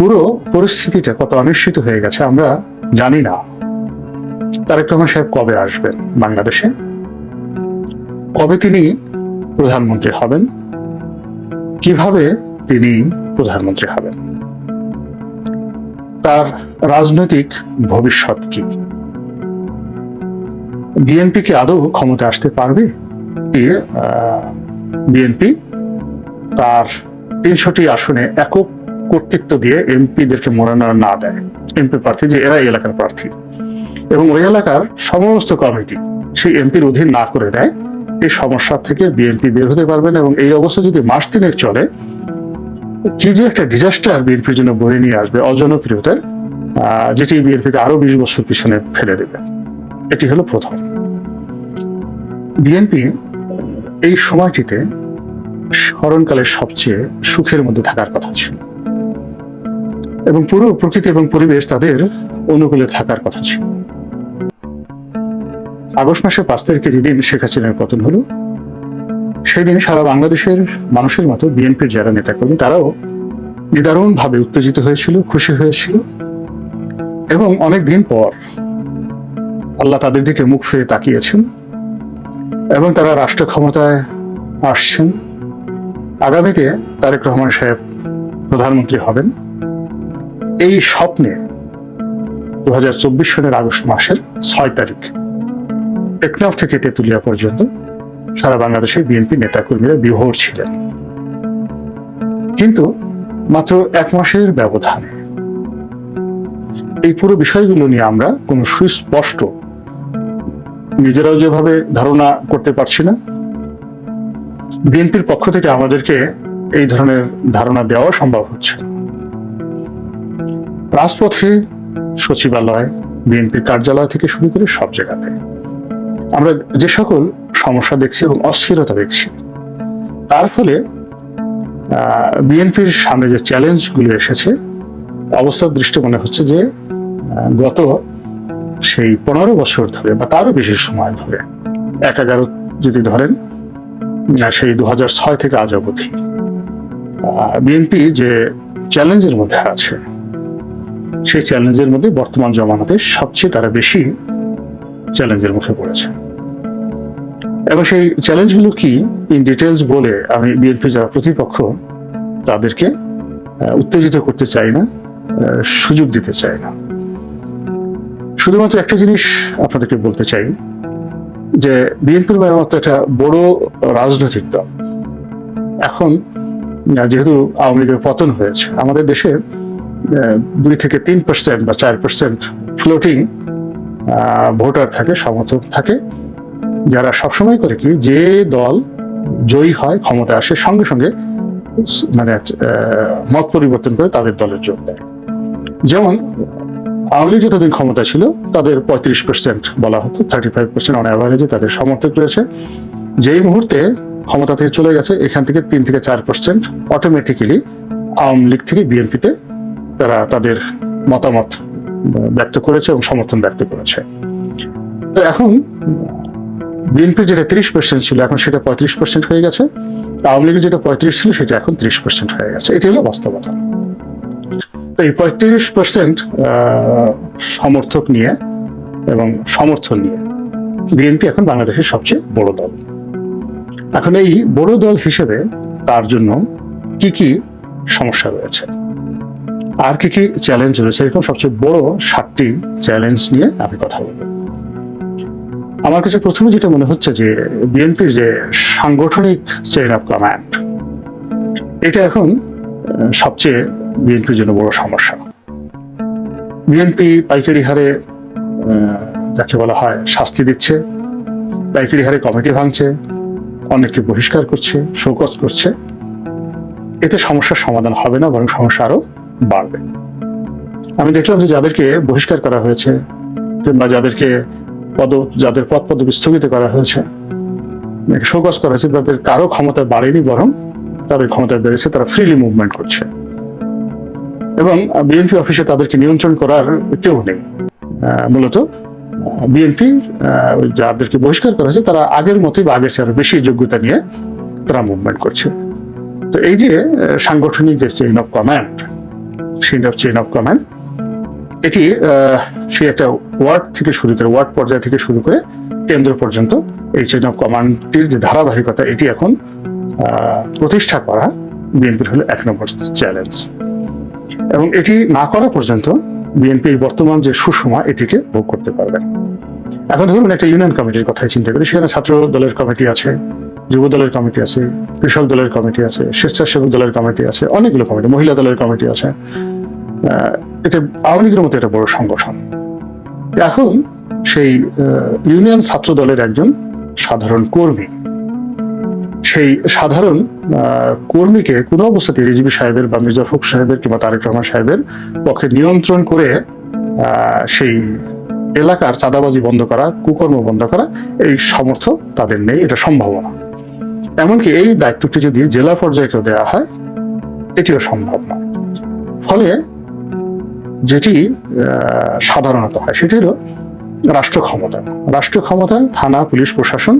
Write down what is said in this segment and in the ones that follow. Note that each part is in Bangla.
পুরো পরিস্থিতিটা কত অনিশ্চিত হয়ে গেছে আমরা জানি না। তারেক রহমান সাহেব কবে আসবেন বাংলাদেশে? কবে তিনি প্রধানমন্ত্রী হবেন? কীভাবে তিনি প্রধানমন্ত্রী হবেন? তার রাজনৈতিক ভবিষ্যৎ কি? বিএনপি কি আদৌ ক্ষমতা আসতে পারবে? বিএনপি তার তিনশোটি আসনে একক কর্তৃত্ব দিয়ে এমপিদেরকে মনোনয়ন না দেয়। এমপি প্রার্থী যে এরা এলাকার প্রার্থী। এবং ওই এলাকার সমস্ত কমিটি সেই এমপির অধীন না করে দেয়। এই সমস্যা থেকে বিএনপি বের হতে পারবেন এবং এই অবস্থা যদি মাস তিনেক চলে, কি যে একটা ডিজাস্টার বিএনপির জন্য বয়ে নিয়ে আসবে অজনপ্রিয়তার যেটি বিএনপিকে আরও বিশ বছর পিছনে ফেলে দেবে। এটি হলো প্রথম। বিএনপি এই সময়টিতে স্মরণকালের সবচেয়ে সুখের মধ্যে থাকার কথা ছিল। এবং পুরো প্রকৃতি এবং পরিবেশ তাদের অনুকূলে থাকার কথা ছিল। আগস্ট মাসের পাঁচ তারিখে যেদিন শেখ হাসিনার পতন হলো সেই দিন সারা বাংলাদেশের মানুষের মতো বিএনপির যারা নেতাকর্মী, তারাও নিদারুণ ভাবে উত্তেজিত হয়েছিল, খুশি হয়েছিল এবং অনেক দিন পর আল্লাহ তাদের দিকে মুখ ফিরে তাকিয়েছেন এবং তারা রাষ্ট্র ক্ষমতায় আসছেন। আগামীতে তারেক রহমান সাহেব প্রধানমন্ত্রী হবেন। এই স্বপ্নে দু সালের আগস্ট মাসের ছয় তারিখ টেকনাফ থেকে তেতুলিয়া পর্যন্ত সারা বাংলাদেশের বিএনপি নেতাকর্মীরা বিভোর ছিলেন কিন্তু মাত্র এক মাসের ব্যবধানে এই পুরো বিষয়গুলো নিয়ে আমরা কোনো সুস্পষ্ট নিজেরাও যেভাবে ধারণা করতে পারছি না, বিএনপির পক্ষ থেকে আমাদেরকে এই ধরনের ধারণা দেওয়া সম্ভব হচ্ছে না। রাজপথে সচিবালয়, বিএনপির কার্যালয় থেকে শুরু করে সব জায়গাতে। আমরা যে সকল সমস্যা দেখছি এবং অস্থিরতা দেখছি, তার ফলে বিএনপির সামনে যে চ্যালেঞ্জগুলো এসেছে, অবস্থার দৃষ্টি মনে হচ্ছে যে গত সেই পনেরো বছর ধরে বা তারও বেশি সময় ধরে, এক এগারো যদি ধরেন সেই দু ছয় থেকে আজ অবধি বিএনপি যে চ্যালেঞ্জের মধ্যে আছে সেই চ্যালেঞ্জের মধ্যে বর্তমান জমানাতে সবচেয়ে তারা বেশি চ্যালেঞ্জের মুখে পড়েছে। এবং সেই চ্যালেঞ্জগুলো কি? ইন ডিটেলস বলে আমি বিএনপি যারা প্রতিপক্ষ, তাদেরকে উত্তেজিত করতে চাই না সুযোগ দিতে চাই না। শুধুমাত্র একটা জিনিস আপনাদেরকে বলতে চাই, যে বিএনপির মতো একটা বড় রাজনৈতিক দল। এখন যেহেতু আওয়ামী লীগের পতন হয়েছে, আমাদের দেশে দুই থেকে তিন পার্সেন্ট বা চার পার্সেন্ট ফ্লোটিং ভোটার থাকে, সমর্থক থাকে, যারা সবসময় করে কি, যে দল জয়ী হয় ক্ষমতা আসে, সঙ্গে সঙ্গে মানে মত পরিবর্তন করে তাদের দলে যোগ দেয়। যেমন, আওয়ামী লীগ যতদিন ক্ষমতা ছিল, তাদের পঁয়ত্রিশ পার্সেন্ট বলা হতো থার্টি ফাইভ পার্সেন্ট অন অ্যাভারেজে তাদের সমর্থক রয়েছে। যেই মুহূর্তে ক্ষমতা থেকে চলে গেছে, এখান থেকে তিন থেকে চার পার্সেন্ট অটোমেটিক্যালি আওয়ামী লীগ থেকে বিএনপিতে তারা তাদের মতামত ব্যক্ত করেছে এবং সমর্থন ব্যক্ত করেছে। তো এখন বিএনপি যেটা তিরিশ পার্সেন্ট ছিল, এখন সেটা পঁয়ত্রিশ পার্সেন্ট হয়ে গেছে। আওয়ামী লীগের যেটা পঁয়ত্রিশ ছিল, সেটা এখন ত্রিশ পার্সেন্ট হয়ে গেছে। এটি হলো বাস্তবতা। তো এই পঁয়ত্রিশ পার্সেন্ট সমর্থক নিয়ে এবং সমর্থন নিয়ে বিএনপি এখন বাংলাদেশের সবচেয়ে বড় দল। এখন এই বড় দল হিসেবে তার জন্য কি কি সমস্যা রয়েছে? আর কি কি চ্যালেঞ্জ রয়েছে এরকম সবচেয়ে বড় সাতটি চ্যালেঞ্জ নিয়ে আমি কথা বলব। আমার কাছে প্রথমে যেটা মনে হচ্ছে যে বিএনপির যে সাংগঠনিক চেইন অফ কমান্ড এটা এখন সবচেয়ে বিএনপির জন্য বড় সমস্যা। বিএনপি পাইকারি হারে যাকে বলা হয় শাস্তি দিচ্ছে, পাইকারি হারে কমিটি ভাঙছে, অনেককে বহিষ্কার করছে, শোকজ করছে। এতে সমস্যার সমাধান হবে না, বরং সমস্যা আরও বাড়বে। আমি দেখলাম যে যাদেরকে বহিষ্কার করা হয়েছে কিংবা যাদেরকে পদ, যাদের পদ পদবি স্থগিত করা হয়েছে শোকজ করা হয়েছে, তাদের কারও ক্ষমতা বাড়েনি, বরং তাদের ক্ষমতা বেড়েছে, তারা ফ্রিলি মুভমেন্ট করছে। এবং বিএনপি অফিসে তাদেরকে নিয়ন্ত্রণ করার কেউ নেই। মূলত বিএনপি যাদেরকে বহিষ্কার করা হয়েছে, তারা আগের মতোই বা আগের চেয়ে বেশি যোগ্যতা নিয়ে তারা মুভমেন্ট করছে। তো এই যে সাংগঠনিক যে chain of command chain of command এটি সেই একটা ওয়ার্ড থেকে শুরু করে, ওয়ার্ড পর্যায় থেকে শুরু করে কেন্দ্র পর্যন্ত এই চেইন অফ কমান্ডটির যে ধারাবাহিকতা, এটি এখন প্রতিষ্ঠা করা বিএনপির হলো এক নম্বর চ্যালেঞ্জ এবং এটি না করা পর্যন্ত বিএনপি বর্তমান যে সুষমা, এটিকে ভোগ করতে পারবে না। এখন ধরুন একটা ইউনিয়ন কমিটির কথাই চিন্তা করি, সেখানে ছাত্র দলের কমিটি আছে যুব দলের কমিটি আছে, কৃষক দলের কমিটি আছে, স্বেচ্ছাসেবক দলের কমিটি আছে, অনেকগুলো কমিটি, মহিলা দলের কমিটি আছে। এটা আওয়ামী লীগের মতো একটা বড় সংগঠন। এখন সেই ইউনিয়ন ছাত্র দলের একজন সাধারণ কর্মী। সেই সাধারণ কর্মীকে কোনো অবস্থাতে রিজবি সাহেবের বা মির্জা সাহেবের কিংবা তারেক রহমান সাহেবের পক্ষে নিয়ন্ত্রণ করে সেই এলাকার চাঁদাবাজি বন্ধ করা, কুকর্ম বন্ধ করা, এই সামর্থ্য তাদের নেই, এটা সম্ভাবনা। এমনকি এই দায়িত্বটি যদি জেলা পর্যায়েকেও দেওয়া হয়, এটিও সম্ভব নয়। ফলে যেটি সাধারণত হয়, সেটি হলো রাষ্ট্র ক্ষমতা। রাষ্ট্র ক্ষমতা, থানা, পুলিশ, প্রশাসন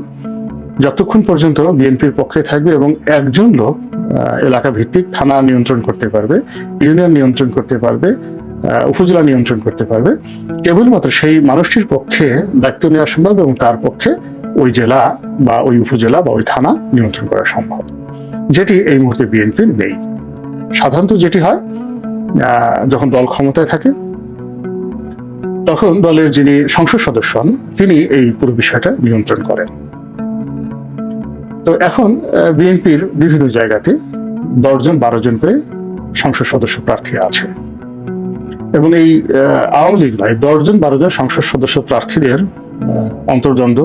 যতক্ষণ পর্যন্ত বিএনপির পক্ষে থাকবে এবং একজন লোক এলাকা ভিত্তিক থানা নিয়ন্ত্রণ করতে পারবে, ইউনিয়ন নিয়ন্ত্রণ করতে পারবে উপজেলা নিয়ন্ত্রণ করতে পারবে, কেবলমাত্র সেই মানুষটির পক্ষে দায়িত্ব নেওয়া সম্ভব এবং তার পক্ষে ওই জেলা বা ওই উপজেলা বা ওই থানা নিয়ন্ত্রণ করা সম্ভব। যেটি এই মুহূর্তে বিএনপির নেই। সাধারণত যেটি হয় যখন দল ক্ষমতায় থাকে, তখন দলের যিনি সংসদ সদস্য হন তিনি এই পুরো বিষয়টা নিয়ন্ত্রণ করেন। তো এখন বিএনপির বিভিন্ন জায়গাতে দশজন বারো জন করে সংসদ সদস্য প্রার্থী আছে। এবং এই আওয়ামী লীগ নয়, দশজন বারো জন সংসদ সদস্য প্রার্থীদের অন্তর্দ্বন্দ্ব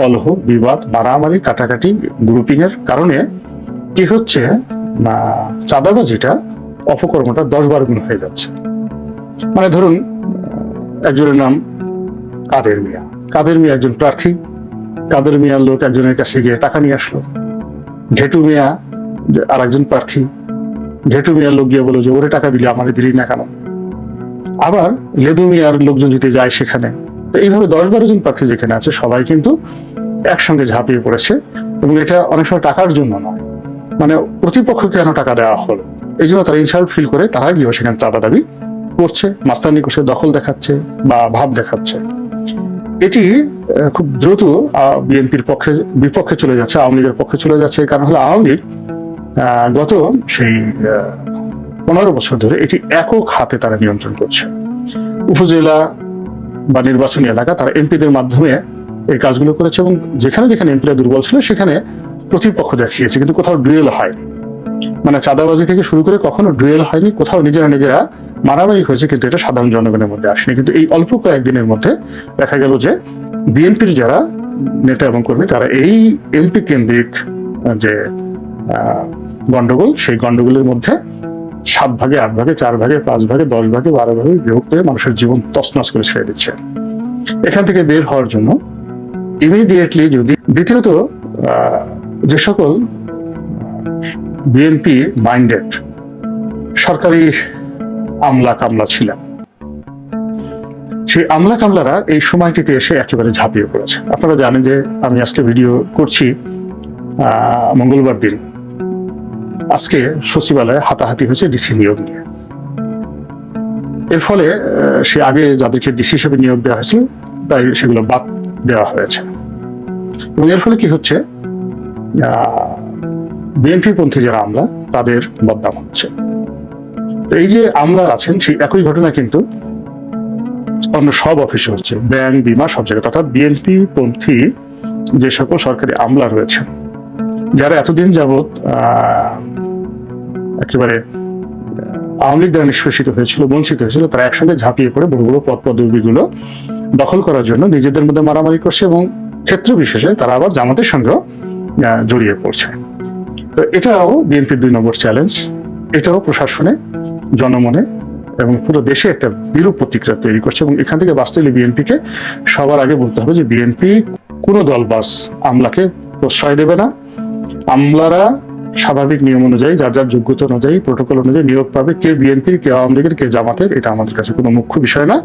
কলহ, বিবাদ, মারামারি, কাটাকাটি গ্রুপিং এর কারণে কি হচ্ছে, না চাঁদাবাজিটা অপকর্মটা দশ বারো গুণ হয়ে যাচ্ছে। মানে ধরুন একজনের নাম কাদের মিয়া। কাদের মিয়া একজন প্রার্থী, কাদের মিয়ার লোক একজনের কাছে গিয়ে টাকা নিয়ে আসলো। ঘেটু মিয়া আর একজন প্রার্থী, ঘেটু মিয়ার লোক গিয়ে বলো যে, ওরে টাকা দিলে আমাকে দিলি না কেন? আবার লেদু মিয়ার লোকজন যদি যায় সেখানে এইভাবে দশ বারো জন প্রার্থী যেখানে আছে, সবাই কিন্তু একসঙ্গে ঝাঁপিয়ে পড়েছে এবং এটা অনেক সময় টাকার জন্য নয়। মানে প্রতিপক্ষকে কেন টাকা দেওয়া হলো? এই জন্য তারা ইনসাল্ট ফিল করে তারা গিয়ে সেখানে চাঁদা দাবি করছে, মাস্তানি করছে, দখল দেখাচ্ছে বা ভাব দেখাচ্ছে। এটি খুব দ্রুত বিএনপির পক্ষে, বিপক্ষে চলে যাচ্ছে, আওয়ামী লীগের পক্ষে চলে যাচ্ছে। কারণ হলো আওয়ামী লীগ গত সেই পনেরো বছর ধরে এটি একক হাতে তারা নিয়ন্ত্রণ করছে। উপজেলা বা নির্বাচনী এলাকা তারা এমপিদের মাধ্যমে এই কাজগুলো করেছে এবং যেখানে যেখানে এমপিরা দুর্বল ছিল, সেখানে প্রতিপক্ষ দেখিয়েছে, কিন্তু কোথাও ডুয়েল হয়নি। মানে চাঁদাবাজি থেকে শুরু করে কখনো ডুয়েল হয়নি, কোথাও নিজেরা নিজেরা মারামারি হয়েছে, কিন্তু এটা সাধারণ জনগণের মধ্যে আসেনি। কিন্তু এই অল্প কয়েকদিনের মধ্যে দেখা গেল যে বিএনপির যারা নেতা এবং কর্মী, তারা এই এমপি কেন্দ্রিক যে গন্ডগোল, সেই গন্ডগোলের মধ্যে সাত ভাগে, আট ভাগে, চার ভাগে, পাঁচ ভাগে, দশ ভাগে, বারো ভাগে বিভক্ত হয়ে মানুষের জীবন তছনছ করে ছেড়ে দিচ্ছে। এখান থেকে বের হওয়ার জন্য ইমিডিয়েটলি যদি দ্বিতীয়ত যে সকল বিএনপি মাইন্ডেড সরকারি আমলা কামলা ছিলেন, সেই আমলা কামলারা এই সময়টিতে এসে একেবারে ঝাঁপিয়ে পড়েছে। আপনারা জানেন যে আমি আজকে ভিডিও করছি মঙ্গলবার দিন। আজকে সচিবালয়ে হাতাহাতি হয়েছে ডিসি নিয়োগ নিয়ে। এর ফলে সে আগে যাদেরকে ডিসি হিসেবে নিয়োগ দেওয়া হয়েছিল, তাই সেগুলো বাদ দেওয়া হয়েছে। এবং এর ফলে কি হচ্ছে? বিএনপি পন্থী যারা আমলা তাদের বদনাম হচ্ছে। এই যে আমলা আছেন, সেই একই ঘটনা কিন্তু অন্য সব অফিসে হচ্ছে। ব্যাংক বিমা, সব জায়গায় অর্থাৎ বিএনপি পন্থী যে সকল সরকারি আমলা রয়েছে, যারা এতদিন যাবৎ একেবারে আওয়ামী লীগ দ্বারা নিষ্পেষিত হয়েছিল, বঞ্চিত হয়েছিল, তারা একসঙ্গে ঝাঁপিয়ে পড়ে বড় বড় পদ পদবিগুলো দখল করার জন্য নিজেদের মধ্যে মারামারি করছে এবং ক্ষেত্র বিশেষে তারা আবার জামাতের সঙ্গেও জড়িয়ে পড়ছে। তো এটাও বিএনপির দুই নম্বর চ্যালেঞ্জ এটাও প্রশাসনে, জনমনে এবং পুরো দেশে একটা বিরূপ প্রতিক্রিয়া তৈরি করছে এবং এখান থেকে বাস্তবে বিএনপিকে সবার আগে বলতে হবে যে বিএনপি কোনো দল বাস আমলাকে প্রশ্রয় দেবে না। আমলারা স্বাভাবিক নিয়ম অনুযায়ী, যার যার যোগ্যতা অনুযায়ী প্রোটোকল অনুযায়ী নিয়োগ পাবে, কে বিএনপির, কে আওয়ামী লীগের, কে জামাতের, এটা আমাদের কাছে কোনো মুখ্য বিষয় না।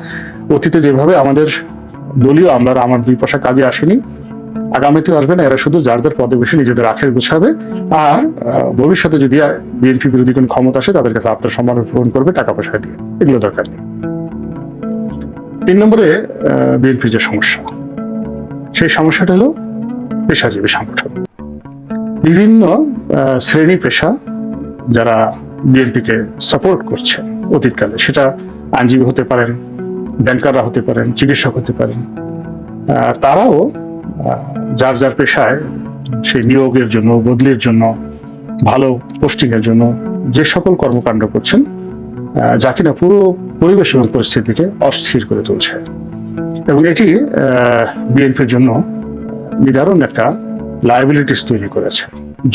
অতীতে যেভাবে আমাদের দলীয় আমলারা আমার দুই পয়সা কাজে আসেনি। আগামীতে আসবে না এরা শুধু যার যার পদে বসে নিজেদের আখের গুছাবে। আর ভবিষ্যতে যদি বিএনপি বিরোধী কোনো ক্ষমতা আসে, তাদের কাছে আত্মসম্মান পূরণ করবে, টাকা পয়সা দিয়ে। এগুলো দরকার নেই। তিন নম্বরে বিএনপির যে সমস্যা, সেই সমস্যাটা হলো পেশাজীবী সংগঠন। বিভিন্ন শ্রেণি পেশা যারা বিএনপিকে সাপোর্ট করছে অতীতকালে, সেটা আইনজীবী হতে পারেন ব্যাংকাররা হতে পারেন, চিকিৎসক হতে পারেন। তারাও যার যার পেশায় সেই নিয়োগের জন্য, বদলির জন্য, ভালো পোস্টিংয়ের জন্য যে সকল কর্মকাণ্ড করছেন যা কিনা পুরো পরিবেশ এবং পরিস্থিতিকে অস্থির করে তুলছে। এবং এটি বিএনপির জন্য নিদারুণ একটা লাইবিলিটিস তৈরি করেছে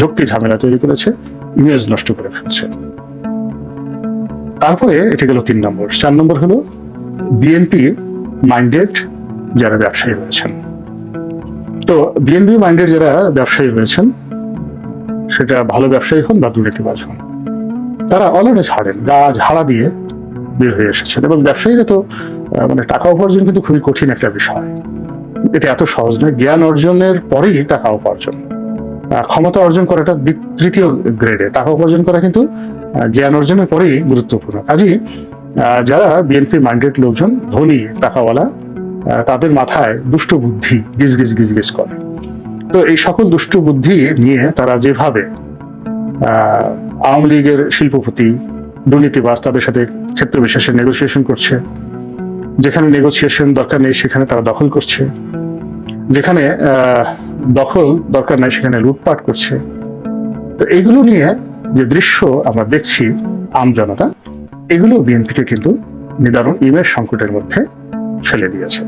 যুক্তি ঝামেলা তৈরি করেছে ইমেজ নষ্ট করে ফেলছে। তারপরে এটি গেল তিন নম্বর। চার নম্বর হলো বিএনপি মাইন্ডেড যারা ব্যবসায়ী রয়েছেন। তো বিএনপি মাইন্ডেড যারা ব্যবসায়ী রয়েছেন, সেটা ভালো ব্যবসায়ী হন বা দুর্নীতিবাজ হন, তারা অলরেডি ছাড়েন গা ঝাড়া দিয়ে বের হয়ে এসেছেন। এবং ব্যবসায়ীরা তো মানে টাকা উপার্জন কিন্তু খুবই কঠিন একটা বিষয়। এটা এত সহজ নয়, জ্ঞান অর্জনের পরেই টাকা উপার্জন। ক্ষমতা অর্জন করাটা তৃতীয় গ্রেডে টাকা উপার্জন করা কিন্তু জ্ঞান অর্জনের পরেই গুরুত্বপূর্ণ। কাজেই যারা বিএনপি মাইন্ডেড লোকজন, ধনী, টাকাওয়ালা তাদের মাথায় দুষ্ট বুদ্ধি গিজ গিজ গিজ গিজ করে। তো এই সকল দুষ্ট বুদ্ধি নিয়ে তারা যেভাবে আওয়ামী লীগের শিল্পপতি, দুর্নীতিবাজ তাদের সাথে ক্ষেত্র বিশেষে নেগোসিয়েশন করছে, যেখানে নেগোসিয়েশন দরকার নেই সেখানে তারা দখল করছে, যেখানে দখল দরকার নাই সেখানে লুটপাট করছে। তো এগুলো নিয়ে যে দৃশ্য আমরা দেখছি, আম জনতা এগুলো বিএনপিকে কিন্তু নিদারুণ ইমেজ সংকটের মধ্যে ফেলে দিয়েছে।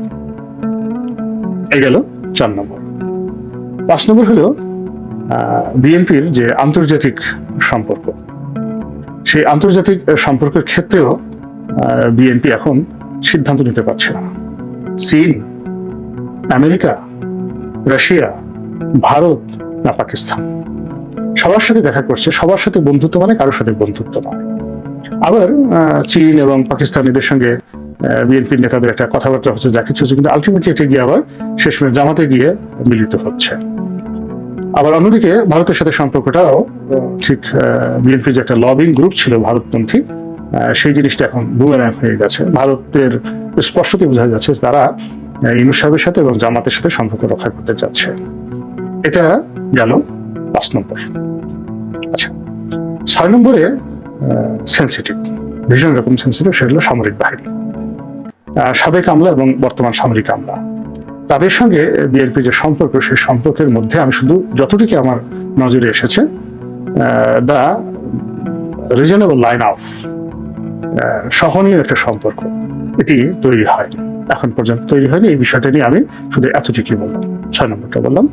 এই গেল চার নম্বর। পাঁচ নম্বর হলো বিএনপির যে আন্তর্জাতিক সম্পর্ক। সেই আন্তর্জাতিক সম্পর্কের ক্ষেত্রেও বিএনপি এখন সিদ্ধান্ত নিতে পারছে না। চীন, আমেরিকা, রাশিয়া, ভারত না পাকিস্তান। সবার সাথে দেখা করছে, সবার সাথে বন্ধুত্ব মানে কারোর সাথে বন্ধুত্ব নয়। আবার চীন এবং পাকিস্তানিদের সঙ্গে বিএনপির নেতাদের একটা কথাবার্তা হচ্ছে, যা কিছু কিন্তু আলটিমেটলি এটা গিয়ে আবার শেষমেশ জামাতে গিয়ে মিলিত হচ্ছে। আবার অন্যদিকে ভারতের সাথে সম্পর্কটাও ঠিক বিএনপি যে একটা লবিং গ্রুপ ছিল ভারতপন্থী সেই জিনিসটা এখন বুমেরাং হয়ে গেছে। ভারতের স্পষ্টতই বোঝা যাচ্ছে তারা ইনু সাহেবের সাথে এবং জামাতের সাথে সম্পর্ক রক্ষা করতে চাচ্ছে এটা গেল পাঁচ নম্বর। আচ্ছা ছয় নম্বরে সেন্সিটিভ ভীষণ রকম সেন্সিটিভ সেটা হলো সামরিক বাহিনী। সাবেক আমলা এবং বর্তমান সামরিক আমলা। তাদের সঙ্গে বিএনপি যে সম্পর্ক, সেই সম্পর্কের মধ্যে আমি শুধু যতটুকু আমার নজরে এসেছে দা রিজনেবল লাইন অফ সহনীয় একটা সম্পর্ক। এটি তৈরি হয়নি। এখন পর্যন্ত তৈরি হয়নি। এই বিষয়টা নিয়ে আমি শুধু এতটুকুই বললাম। ছয় নম্বরটা বললাম।